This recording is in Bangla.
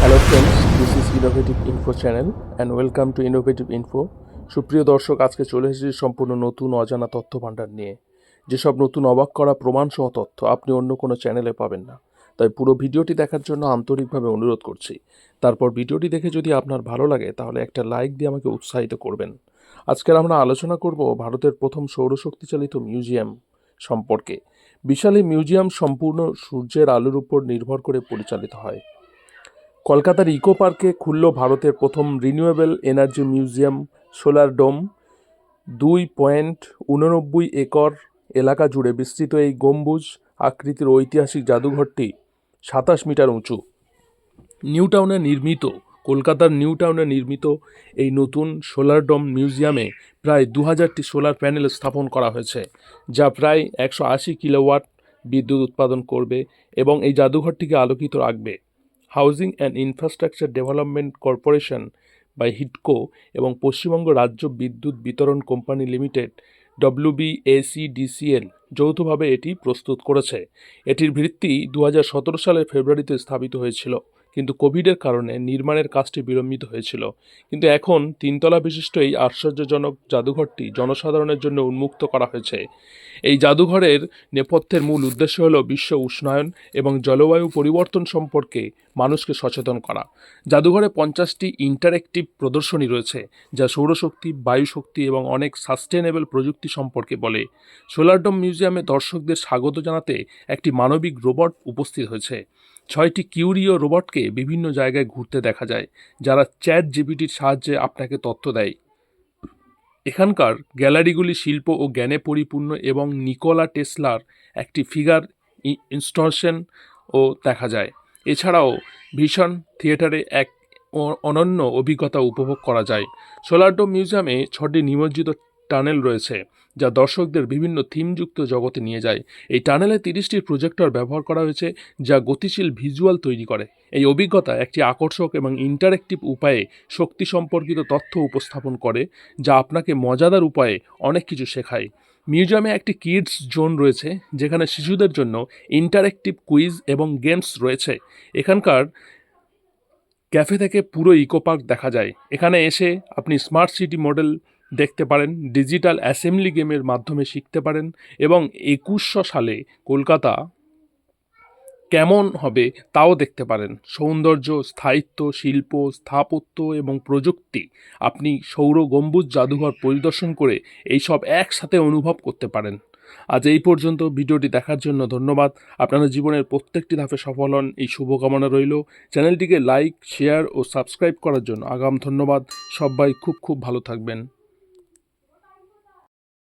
Hello friends this is innovative info channel and welcome to innovative info সুপ্রিয় দর্শক, আজকে চলে এসেছি সম্পূর্ণ নতুন অজানা তথ্য ভাণ্ডার নিয়ে। যেসব নতুন অবাক করা প্রমাণসহ তথ্য আপনি অন্য কোনো চ্যানেলে পাবেন না। তাই পুরো ভিডিওটি দেখার জন্য আন্তরিকভাবে অনুরোধ করছি। তারপর ভিডিওটি দেখে যদি আপনার ভালো লাগে, তাহলে একটা লাইক দিয়ে আমাকে উৎসাহিত করবেন। আজকের আমরা আলোচনা করব ভারতের প্রথম সৌরশক্তি চালিত মিউজিয়াম সম্পর্কে। বিশাল এই মিউজিয়াম সম্পূর্ণ সূর্যের আলোর উপর নির্ভর করে পরিচালিত হয়। কলকাতার ইকো পার্কে খুলল ভারতের প্রথম renewable energy museum solar dome দুই পয়েন্ট উননব্বই একর এলাকা জুড়ে বিস্তৃত এই গম্বুজ আকৃতির ঐতিহাসিক জাদুঘরটি সাতাশ মিটার উঁচু। নিউটাউনে নির্মিত কলকাতার নিউ টাউনে নির্মিত এই নতুন সোলার ডোম মিউজিয়ামে প্রায় দু হাজারটি সোলার প্যানেল স্থাপন করা হয়েছে, যা প্রায় একশো আশি কিলোওয়াট বিদ্যুৎ উৎপাদন করবে এবং এই জাদুঘরটিকে আলোকিত রাখবে। Housing and infrastructure development corporation বা হিটকো এবং পশ্চিমবঙ্গ রাজ্য বিদ্যুৎ বিতরণ কোম্পানি লিমিটেড ডব্লিউবিএসিডিসিএল যৌথভাবে এটি প্রস্তুত করেছে। এটির ভিত্তি দু হাজার সতেরো সালের ফেব্রুয়ারিতে স্থাপিত হয়েছিল। কিন্তু কোভিডের কারণে নির্মাণের কাজটি বিলম্বিত হয়েছিল। কিন্তু এখন তিনতলা বিশিষ্ট এই আশ্চর্যজনক জাদুঘরটি জনসাধারণের জন্য উন্মুক্ত করা হয়েছে। এই জাদুঘরের নেপথ্যের মূল উদ্দেশ্য হল বিশ্ব উষ্ণায়ন এবং জলবায়ু পরিবর্তন সম্পর্কে মানুষকে সচেতন করা। জাদুঘরে পঞ্চাশটি ইন্টারেক্টিভ প্রদর্শনী রয়েছে, যা সৌরশক্তি, বায়ুশক্তি এবং অনেক সাস্টেনেবল প্রযুক্তি সম্পর্কে বলে। সোলারডোম মিউজিয়ামে দর্শকদের স্বাগত জানাতে একটি মানবিক রোবট উপস্থিত হয়েছে। ছয়টি কিউরিও রোবটকে বিভিন্ন জায়গায় ঘুরতে দেখা যায়, যারা চ্যাট জিপিটির সাহায্যে আপনাকে তথ্য দেয়। এখানকার গ্যালারিগুলি শিল্প ও জ্ঞানে পরিপূর্ণ এবং নিকোলা টেসলার একটি ফিগার ইনস্টলেশন ও দেখা যায়। এছাড়াও ভীষণ থিয়েটারে এক অনন্য অভিজ্ঞতা উপভোগ করা যায়। সোলারডোম মিউজিয়ামে ছটি নিমজ্জিত টানেল রয়েছে। যা দর্শকদের বিভিন্ন থিমযুক্ত জগতে নিয়ে যায়। এই টানেলে তিরিশটি প্রজেক্টর ব্যবহার করা হয়েছে, যা গতিশীল ভিজুয়াল তৈরি করে। এই অভিজ্ঞতা একটি আকর্ষক এবং ইন্টারেক্টিভ উপায়ে শক্তি সম্পর্কিত তথ্য উপস্থাপন করে, যা আপনাকে মজাদার উপায়ে অনেক কিছু শেখায়। মিউজিয়ামে একটি কিডস জোন রয়েছে, যেখানে শিশুদের জন্য ইন্টারেক্টিভ কুইজ এবং গেমস রয়েছে। এখানকার ক্যাফে থেকে পুরো ইকো পার্ক দেখা যায়। এখানে এসে আপনি স্মার্ট সিটি মডেল দেখতে পারেন ডিজিটাল অ্যাসেম্বলি গেমের মাধ্যমে শিখতে পারেন এবং একুশশো সালে কলকাতা কেমন হবে তাও দেখতে পারেন। সৌন্দর্য, স্থায়িত্ব, শিল্প, স্থাপত্য এবং প্রযুক্তি, আপনি সৌর, গম্বুজ, জাদুঘর পরিদর্শন করে এইসব একসাথে অনুভব করতে পারেন। আজ এই পর্যন্ত, ভিডিওটি দেখার জন্য ধন্যবাদ। আপনার জীবনের প্রত্যেকটি ধাপে সফল হন, এই শুভকামনা রইল। চ্যানেলটিকে লাইক, শেয়ার ও সাবস্ক্রাইব করার জন্য আগাম ধন্যবাদ। সবাই খুব খুব ভালো থাকবেন।